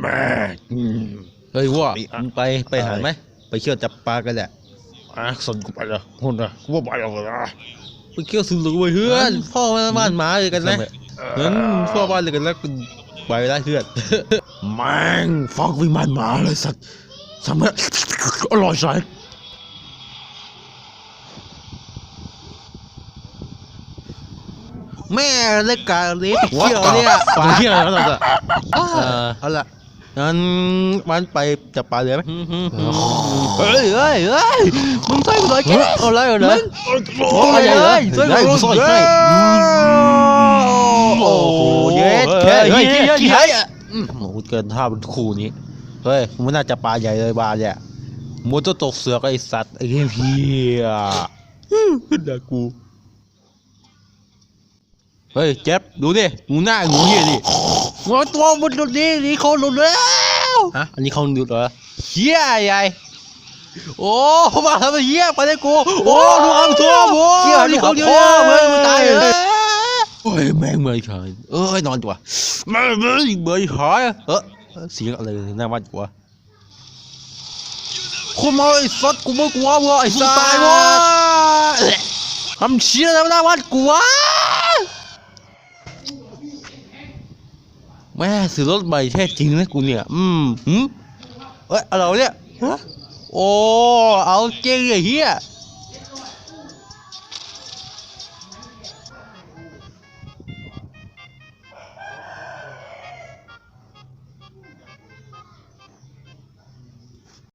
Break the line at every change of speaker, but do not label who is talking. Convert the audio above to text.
แม่อืม
เฮ้ยว่า
ไอ้อะ
มึงไปไปหา
อะไร
ไหมไปเที่ยวจับปลากันแหละ
อะสนกูไปละหุ่นนะกูว่าไปแล้วนะ
ไปเที่ยวสุดเลยเว้ยเพื่อนพ่อมาบ้านหมาเลยกันนะเฮ้ยพ่อบ้านเลยกันแล้วกูไปได้เพื่อน
แม่งฟักวิมานหมาเลยสัตว์ทำไมอร่อยสัส
แม่เล็กกาเล็กเที่ยวเนี่ย ปลา
เที่ยวแล้วสัตว์
เออเอาละ งั้นมันไปจับปลาเลยไหมเฮ้ยเฮ้ยเฮ้ยมึงใส่กูหน่อยแกเอาไรเอาเลยเอาไรเลยใส่กูหน่อย
กูใส่ให้
โอ้โหเย็ด
เฮ้
แค่
ย
เฮ้ย
เฮ้ย
เฮ้ย
เฮ้
เฮ้
ย
ยโอ้โหเกินท่าเป็นคู่นี้เฮ้ยมันน่าจะปลาใหญ่เลยปลาเนี่ยมัวจะตกเสือกไอ้สัตว์ไอ้เหี้ยเพียด่ากูเฮ้ยเจ็บดูดิงูหน้างูเหี้ยดิงูตัวมันหลุดดินี่เขาหลุดแล้ว ฮะอันนี้เขาหลุดเหรอเหี้ยใหญ่โอ้มาทำไมเหี้ยไปเลยกูโอ้ดูคำทั่วโว้
เหี้ย
นี่เขาเดียว
พ่อมึ
มึ
ง
งตายเลย
เอ้ย
โอ้ยแม่งเมื่อยขาเอ้ยนอนดีกว่าแม่งเมื่อยเมื่อยขาเออเสียงอะไรหน้าบ้านกูวะคุณมาไอ้สัตว์กูไม่กลัวเว้ยไอ้สัตว์ตายเว้ยทำเชี่ยแล้วหน้าบ้านกูวะ แม่ซื้อรถใหม่แท้จริงนะกูเนี่ย อืมหืมเอ้ยอะไรเนี่ยฮะโอ้ เอาจริงไอ้เหี้ย